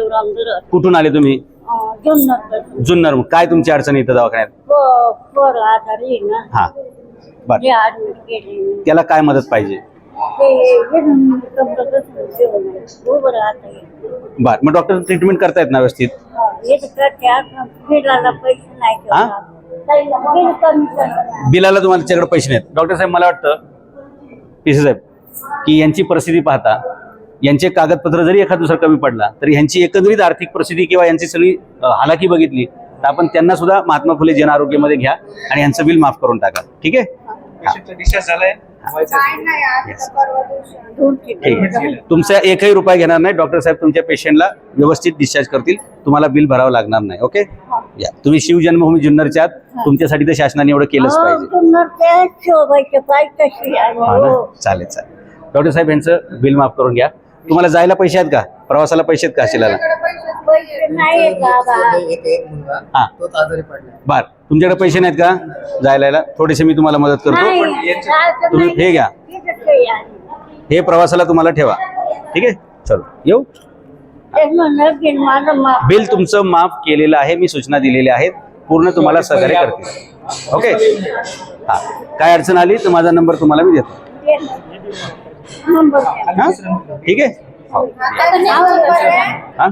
दुरत कुठून आले तुम्ही? जुन्नर जुन्नर. काय तुमची अडचण येतं दवाखान्यात? पोर आजारी आहे ना. हा. बर. जे ऍडमिट केले त्याला काय मदत पाहिजे? ते येऊन कमरतच जेवण आहे. उभं राहता येत बर. मग डॉक्टर ट्रीटमेंट करतायत ना व्यवस्थित? करते बिलाला पैसे नाही हा? ठेवणार. बिल कमी करणार. बिलाला तुम्हाला त्याच्याकडे पैसे नाहीत. डॉक्टर साहेब मला वाटतं पीसी साहेब की यांची परिस्थिती पाहता यांचे कागदपत्र जरी एखाद दुसरा कमी पडला तरी यांची एकंदरीत आर्थिक परिस्थिती किंवा यांची सगळी हालाकी बघितली तर आपण त्यांना सुद्धा महात्मा फुले जन आरोग्यमध्ये घ्या आणि यांचं बिल माफ करून टाका. ठीक आहे? पेशंटचा डिस्चार्ज झालाय. दोन तीन ठीक आहे. तुमचा एकही रुपया घेणार नाही. डॉक्टर साहेब तुमच्या पेशंटला व्यवस्थित डिस्चार्ज करतील. तुम्हाला बिल भरावं लागणार नाही ओके? या. तुम्ही शिव जन्मभूमी जुन्नरच्या आहात. तुमच्यासाठी तर शासनाने एवढं केलंच पाहिजे. चालेल चालेल. डॉक्टर साहेब यांचं बिल माफ करून घ्या. तुम्हाला जायला पैसे आहेत का? प्रवासाला पैसे आहेत का शिलाला हा. बर. तुमच्याकडे पैसे नाहीत का जायला? थोडेसे मी तुम्हाला मदत करतो. पण तुम्ही. हे घ्या. हे प्रवासाला तुम्हाला ठेवा. ठीक आहे? चलो. येऊ? बिल तुमचं माफ केलेलं आहे. मी सूचना दिलेल्या आहेत. पूर्ण तुम्हाला सहकार्य करतील. ओके? हा. काय अडचण आली तर माझा नंबर तुम्हाला मी देतो. हा? ठीक आहे. हो. हा